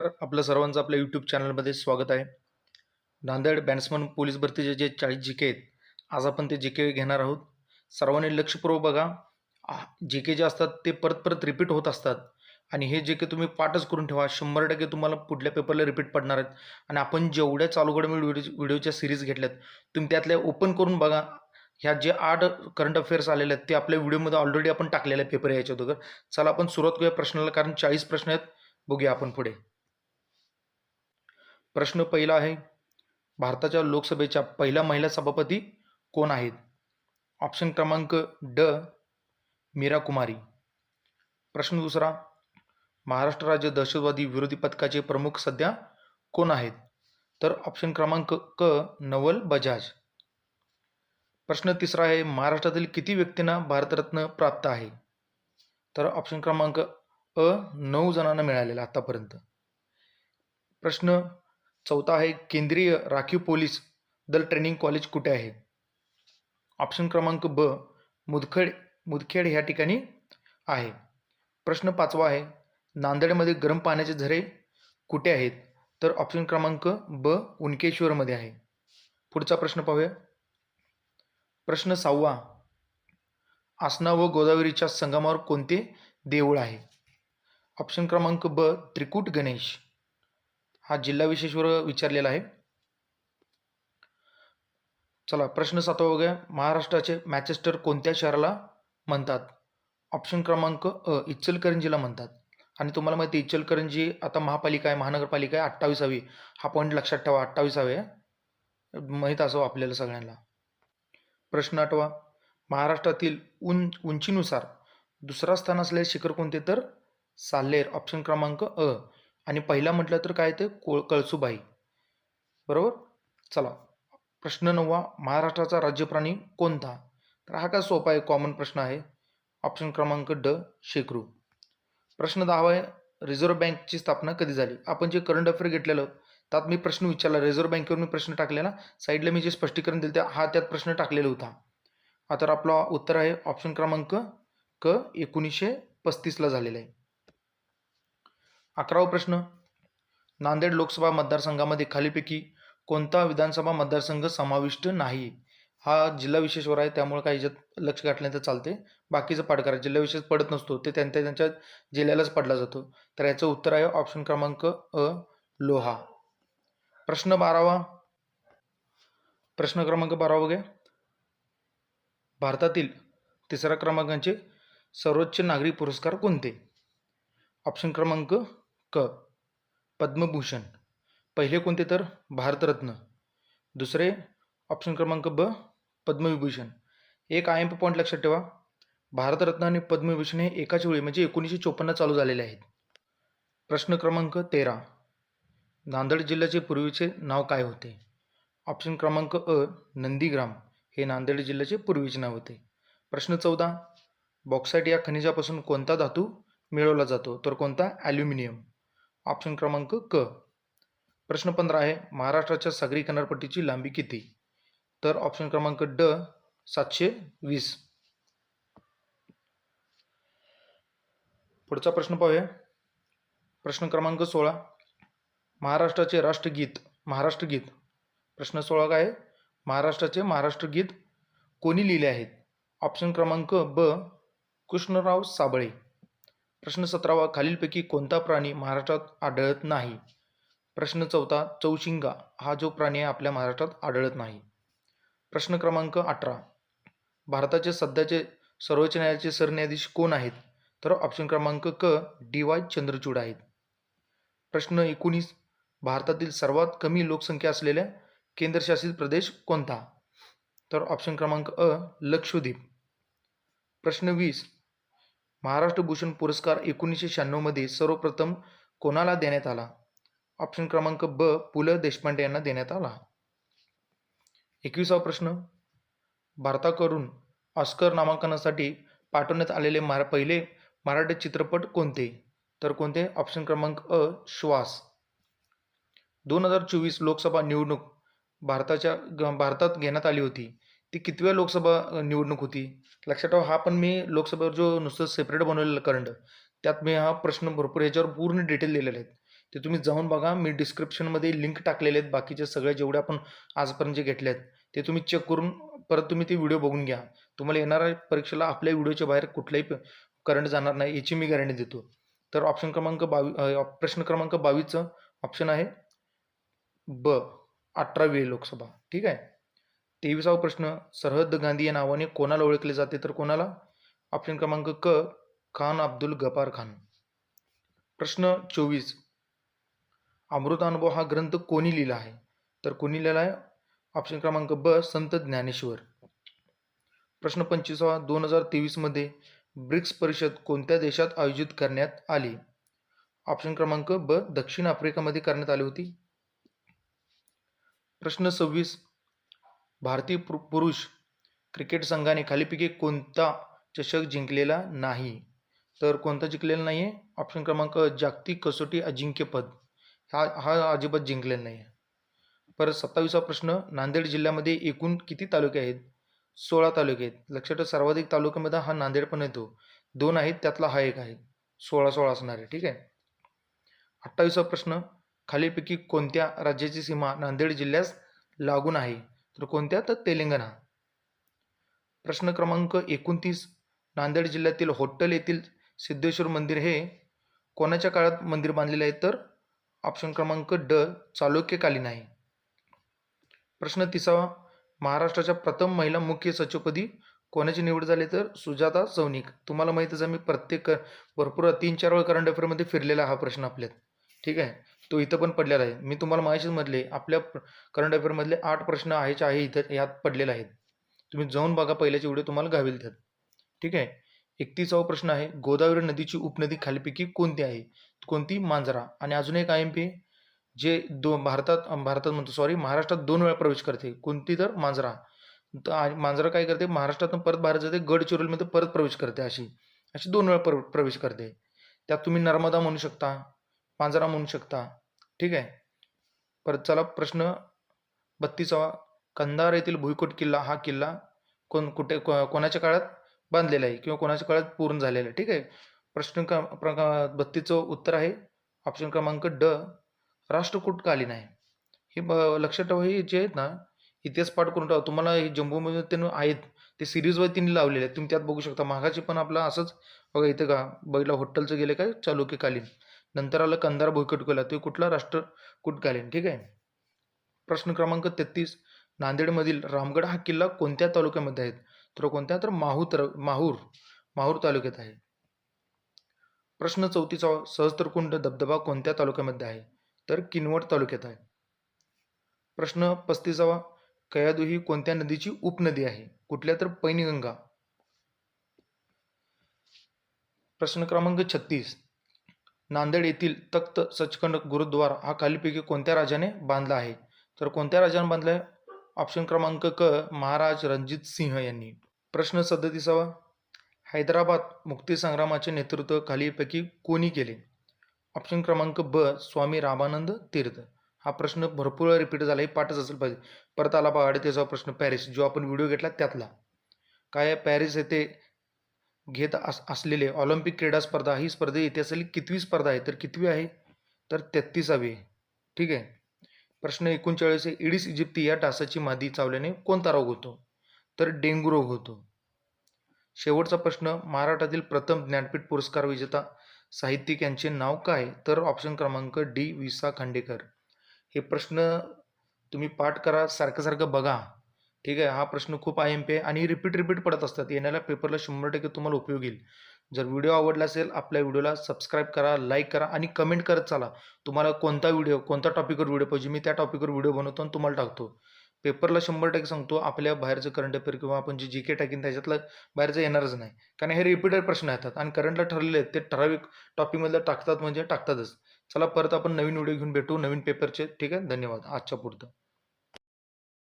तर आपलं सर्वांचं आपल्या यूट्यूब चॅनलमध्ये स्वागत आहे. नांदेड बॅट्समन पोलीस भरतीचे जे चाळीस जी के आहेत आज आपण ते जी के घेणार आहोत. सर्वांनी लक्षपूर्वक बघा जी के जे असतात ते परत परत रिपीट होत असतात. आणि हे जे के तुम्ही पाठच करून ठेवा शंभर टक्के तुम्हाला पुढल्या पेपरला रिपीट पडणार आहेत. आणि आपण जेवढ्या चालू घडामोडी व्हिडिओ व्हिडिओच्या सिरीज घेतल्यात तुम्ही त्यातल्या ओपन करून बघा. ह्या जे आठ करंट अफेअर्स आलेले आहेत ते आपल्या व्हिडिओमध्ये ऑलरेडी आपण टाकलेले आहे पेपर याच्या अगोदर. चला आपण सुरुवात करूया प्रश्नाला कारण चाळीस प्रश्न आहेत. बघूया आपण पुढे. प्रश्न पहिला आहे भारताच्या लोकसभेच्या पहिल्या महिला सभापती कोण आहेत? ऑप्शन क्रमांक ड मीरा कुमारी. प्रश्न दुसरा महाराष्ट्र राज्य दहशतवादी विरोधी पथकाचे प्रमुख सध्या कोण आहेत? तर ऑप्शन क्रमांक क नवल बजाज. प्रश्न तिसरा आहे महाराष्ट्रातील किती व्यक्तींना भारतरत्न प्राप्त आहे? तर ऑप्शन क्रमांक अ नऊ जणांना मिळालेला आतापर्यंत. प्रश्न चौथा आहे केंद्रीय राखीव पोलीस दल ट्रेनिंग कॉलेज कुठे आहे? ऑप्शन क्रमांक ब मुदखेड मुदखेड ह्या ठिकाणी आहे. प्रश्न पाचवा आहे नांदेडमध्ये गरम पाण्याचे झरे कुठे आहेत? तर ऑप्शन क्रमांक ब उनकेश्वरमध्ये आहे. पुढचा प्रश्न पाहूया. प्रश्न सहावा आसना व गोदावरीच्या संगमावर कोणते देऊळ आहे? ऑप्शन क्रमांक ब त्रिकूट गणेश. हा जिल्हा विशेषवर विचारलेला आहे. चला प्रश्न सातवा बघूया. महाराष्ट्राचे मॅचेस्टर कोणत्या शहराला म्हणतात? ऑप्शन क्रमांक अ इचलकरंजीला म्हणतात. आणि तुम्हाला माहिती आहे इचलकरंजी आता महापालिका आहे महानगरपालिका आहे अठ्ठावीसावी. हा पॉईंट लक्षात ठेवा अठ्ठावीसावी आहे. माहीत असो आपल्याला सगळ्यांना. प्रश्न आठवा. महाराष्ट्रातील उं उंचीनुसार दुसरा स्थान असलेले शिखर कोणते? तर साल्हेर ऑप्शन क्रमांक अ आणि पहिला म्हटलं तर काय ते कोळ कळसुबाई. बरोबर? चला. प्रश्न नववा महाराष्ट्राचा राज्यप्राणी कोणता? तर हा काय सोपा आहे कॉमन प्रश्न आहे. ऑप्शन क्रमांक ड शेकरू प्रश्न दहावा आहे रिझर्व्ह बँकची स्थापना कधी झाली? आपण जे करंट अफेअर घेतलेलं त्यात मी प्रश्न विचारला. रिझर्व्ह बँकेवर मी प्रश्न टाकलेला. साईडला मी जे स्पष्टीकरण दिलं त्या हा त्यात प्रश्न टाकलेला होता. आता आपला उत्तर आहे ऑप्शन क्रमांक क एकोणीसशे पस्तीसला झालेला आहे. अकरावा प्रश्न. नांदेड लोकसभा मतदारसंघामध्ये खालीपैकी कोणता विधानसभा मतदारसंघ समाविष्ट नाही? हा जिल्हा विशेषवर आहे त्यामुळे काही याच्यात लक्ष घातलं तर चालते बाकीचं पाठ करा. जिल्हा विशेष पडत नसतो ते त्यांच्या त्यांच्या जिल्ह्यालाच पडला जातो. तर याचं उत्तर आहे ऑप्शन क्रमांक अ लोहा. प्रश्न बारावा. प्रश्न क्रमांक बारावा बघे भारतातील तिसऱ्या क्रमांकाचे सर्वोच्च नागरी पुरस्कार कोणते? ऑप्शन क्रमांक क पद्मभूषण. पहिले कोणते तर? भारतरत्न. दुसरे ऑप्शन क्रमांक ब पद्मविभूषण. एक आय एम पी पॉईंट लक्षात ठेवा. भारतरत्न आणि पद्मविभूषण हे एकाच वेळी म्हणजे एकोणीसशे चोपन्न चालू झालेले आहेत. प्रश्न क्रमांक तेरा. नांदेड जिल्ह्याचे पूर्वीचे नाव काय होते? ऑप्शन क्रमांक अ नंदीग्राम. हे नांदेड जिल्ह्याचे पूर्वीचे नाव होते. प्रश्न चौदा. बॉक्साईट या खनिजापासून कोणता धातू मिळवला जातो? तर कोणता? ॲल्युमिनियम ऑप्शन क्रमांक क. प्रश्न पंधरा आहे महाराष्ट्राच्या सागरी किनारपट्टीची लांबी किती? तर ऑप्शन क्रमांक ड सातशे वीस. पुढचा प्रश्न पाहूया. प्रश्न क्रमांक सोळा महाराष्ट्राचे राष्ट्रगीत महाराष्ट्रगीत प्रश्न सोळा काय आहे? महाराष्ट्राचे महाराष्ट्रगीत कोणी लिहिले आहेत? ऑप्शन क्रमांक ब कृष्णराव साबळे. प्रश्न सतरावा खालीलपैकी कोणता प्राणी महाराष्ट्रात आढळत नाही? प्रश्न चौथा चौशिंगा हा जो प्राणी आहे आपल्या महाराष्ट्रात आढळत नाही. प्रश्न क्रमांक अठरा. भारताचे सध्याचे सर्वोच्च न्यायालयाचे सरन्यायाधीश कोण आहेत? तर ऑप्शन क्रमांक क डी वाय चंद्रचूड आहेत. प्रश्न एकोणीस. भारतातील सर्वात कमी लोकसंख्या असलेल्या केंद्रशासित प्रदेश कोणता? तर ऑप्शन क्रमांक अ लक्षद्वीप. प्रश्न वीस. महाराष्ट्र भूषण पुरस्कार एकोणीसशे शहाण्णवमध्ये सर्वप्रथम कोणाला देण्यात आला? ऑप्शन क्रमांक ब पु ल देशपांडे यांना देण्यात आला. एकविसावा प्रश्न. भारताकडून ऑस्कर नामांकनासाठी पाठवण्यात आलेले मरा पहिले मराठी चित्रपट कोणते? तर कोणते? ऑप्शन क्रमांक अ श्वास. दोन हजार चोवीस लोकसभा निवडणूक भारताच्या ग भारतात घेण्यात आली होती. ती कितव्या लोकसभा निवडणूक होती? लक्षात ठेवा हा पण मी लोकसभेवर जो नुसतं सेपरेट बनवलेला करंट त्यात मी हा प्रश्न भरपूर ह्याच्यावर पूर्ण डिटेल दिलेले आहेत. ते तुम्ही जाऊन बघा मी डिस्क्रिप्शनमध्ये लिंक टाकलेले आहेत बाकीचे सगळे जेवढे आपण आजपर्यंत जे घेतले आहेत ते तुम्ही चेक करून परत तुम्ही ते व्हिडिओ बघून घ्या. तुम्हाला येणाऱ्या परीक्षेला आपल्या व्हिडिओच्या बाहेर कुठलाही करंट जाणार नाही याची मी गॅरंटी देतो. तर ऑप्शन क्रमांक बावी प्रश्न क्रमांक बावीसचं ऑप्शन आहे ब अठरावी लोकसभा. ठीक आहे? तेविसावा प्रश्न सरहद गांधी या नावाने कोणाला ओळखले जाते? तर कोणाला? ऑप्शन क्रमांक क खान अब्दुल गफार खान. प्रश्न चोवीस. अमृतानुभव हा ग्रंथ कोणी लिहिला आहे? तर कोणी लिहिला आहे? ऑप्शन क्रमांक ब संत ज्ञानेश्वर. प्रश्न पंचवीसावा दोन हजार तेवीसमध्ये ब्रिक्स परिषद कोणत्या देशात आयोजित करण्यात आली? ऑप्शन क्रमांक ब दक्षिण आफ्रिकामध्ये करण्यात आली होती. प्रश्न सव्वीस. भारतीय पु पुरुष क्रिकेट संघाने खालीपैकी कोणता चषक जिंकलेला नाही? तर कोणता जिंकलेला नाही आहे ऑप्शन क्रमांक जागतिक कसोटी अजिंक्यपद हा हा अजिबात जिंकलेला नाही आहे परत सत्तावीसा प्रश्न नांदेड जिल्ह्यामध्ये एकूण किती तालुके आहेत? सोळा तालुके आहेत. लक्षात ठेवा, सर्वाधिक तालुक्यामध्ये हा नांदेड पण येतो. दोन आहेत त्यातला हा एक आहे. सोळा सोळा असणार आहे ठीक आहे? अठ्ठावीसा प्रश्न खालीपैकी कोणत्या राज्याची सीमा नांदेड जिल्ह्यास लागून आहे? तर कोणत्या? तर तेलंगणा. प्रश्न क्रमांक एकोणतीस नांदेड जिल्ह्यातील होट्टल येथील सिद्धेश्वर मंदिर हे कोणाच्या काळात मंदिर बांधलेले आहे? तर ऑप्शन क्रमांक ड चालुक्यकालीन आहे. प्रश्न तिसावा महाराष्ट्राच्या प्रथम महिला मुख्य सचिवपदी कोणाची निवड झाली? तर सुजाता सौनिक तुम्हाला माहीतच आहे मी प्रत्येक भरपूर तीन चार वेळा करंट अफेअरमध्ये फिरलेला हा प्रश्न आपल्यात. ठीक आहे? तो इथं पण पडलेला आहे. मी तुम्हाला माहितीच म्हटले आपल्या करंट अफेअरमधले आठ प्रश्न आहेच आहे इथं यात पडलेले आहेत. तुम्ही जाऊन बघा पहिल्याचे व्हिडिओ तुम्हाला गावेल त्यात. ठीक आहे? एकतीसावा प्रश्न आहे गोदावरी नदीची उपनदी खालीपैकी कोणती आहे? कोणती? मांजरा. आणि अजून एक आय एम पी जे दो भारतात भारतात म्हणतो सॉरी महाराष्ट्रात दोन वेळा प्रवेश करते. कोणती तर? मांजरा. तर मांजरा काय करते? महाराष्ट्रातून परत बाहेर जाते गडचिरोलीमध्ये परत प्रवेश करते अशी. अशी दोन वेळा प्र प्रवेश करते. त्यात तुम्ही नर्मदा म्हणू शकता मांजरा म्हणू शकता. ठीक आहे. परत चला प्रश्न बत्तीसावा. कंधार येथील भुईकोट किल्ला हा किल्ला कोण कुठे कोणाच्या काळात बांधलेला आहे किंवा कोणाच्या काळात पूर्ण झालेला आहे? ठीक आहे. प्रश्न क प्र उत्तर आहे. ऑप्शन क्रमांक ड राष्ट्रकूटकालीन आहे. हे ब लक्षात ठेवा हे जे आहेत ना इतिहास पाठ करून ठेवा. तुम्हाला हे जम्बूमध्ये त्यांनी आहेत. ते सिरीजवर त्यांनी लावलेले आहेत. तुम्ही त्यात बघू शकता. मागाची पण आपलं असंच बघा इथं का बैला होट्टलचं गेलं काय? चालुक्यकालीन. नंतर आलं कंधार भुईकोट किल्ला ते कुठला राष्ट्रकूटकालीन ठीक आहे? प्रश्न क्रमांक तेहतीस. नांदेडमधील रामगड हा किल्ला कोणत्या तालुक्यामध्ये आहे? तर कोणत्या तर माहूर तर माहूर माहूर तालुक्यात आहे. प्रश्न चौतीसा सहस्त्रकुंड धबधबा कोणत्या तालुक्यामध्ये आहे? तर किनवट तालुक्यात आहे. प्रश्न पस्तीसावा. कयादू ही कोणत्या नदीची उपनदी आहे? कुठल्या? तर पैनगंगा. प्रश्न क्रमांक छत्तीस. नांदेड येथील तख्त सचखंड गुरुद्वारा हा खालीपैकी कोणत्या राजाने बांधला आहे? तर कोणत्या राजाने बांधला आहे? ऑप्शन क्रमांक क महाराज रणजित सिंह यांनी. प्रश्न सदतीसावा. हैदराबाद मुक्तीसंग्रामाचे नेतृत्व खालीपैकी कोणी केले? ऑप्शन क्रमांक ब स्वामी रामानंद तीर्थ. हा प्रश्न भरपूर रिपीट झाला हे पाठच असेल पाहिजे. परत आला बघा अडतीसावा प्रश्न. पॅरिस. जो आपण व्हिडिओ घेतला त्यातला. काय पॅरिस येथे घेत अस असलेले ऑलिम्पिक क्रीडा स्पर्धा ही स्पर्धे इतिहासातील कितवी स्पर्धा आहे? तर कितवी आहे? तर तेहतीसावी. आहे ठीक आहे? प्रश्न एकोणचाळीस आहे. इडिस इजिप्ती या डासाची मादी चावल्याने कोणता रोग होतो? तर डेंग्यू रोग होतो. शेवटचा प्रश्न महाराष्ट्रातील प्रथम ज्ञानपीठ पुरस्कार विजेता साहित्यिक यांचे नाव काय? तर ऑप्शन क्रमांक डी विसा खांडेकर. हे प्रश्न तुम्ही पाठ करा सारखं सारखं बघा. ठीक आहे? हा प्रश्न खूप आय एम पी आहे आणि रिपीट रिपीट पडत असतात. येणाऱ्या पेपरला शंभर टक्के तुम्हाला उपयोग येईल. जर व्हिडिओ आवडला असेल आपल्या व्हिडिओला सबस्क्राईब करा लाईक करा आणि कमेंट करत चाला. तुम्हाला कोणता व्हिडिओ कोणत्या टॉपिकवर व्हिडिओ पाहिजे मी त्या टॉपिकवर व्हिडिओ बनवतो आणि तुम्हाला टाकतो. पेपरला शंभर टक्के सांगतो आपल्या बाहेरचं करंट अफेअर किंवा आपण जे जी के टाकीन त्याच्यातलं बाहेरचं येणारच नाही. कारण हे रिपीटेड प्रश्न येतात आणि करंटला ठरलेले आहेत ते ठराविक टॉपिकमधलं टाकतात म्हणजे टाकतातच. चला परत आपण नवीन व्हिडिओ घेऊन भेटू नवीन पेपरचे ठीक आहे? धन्यवाद. आजच्या पुरतं.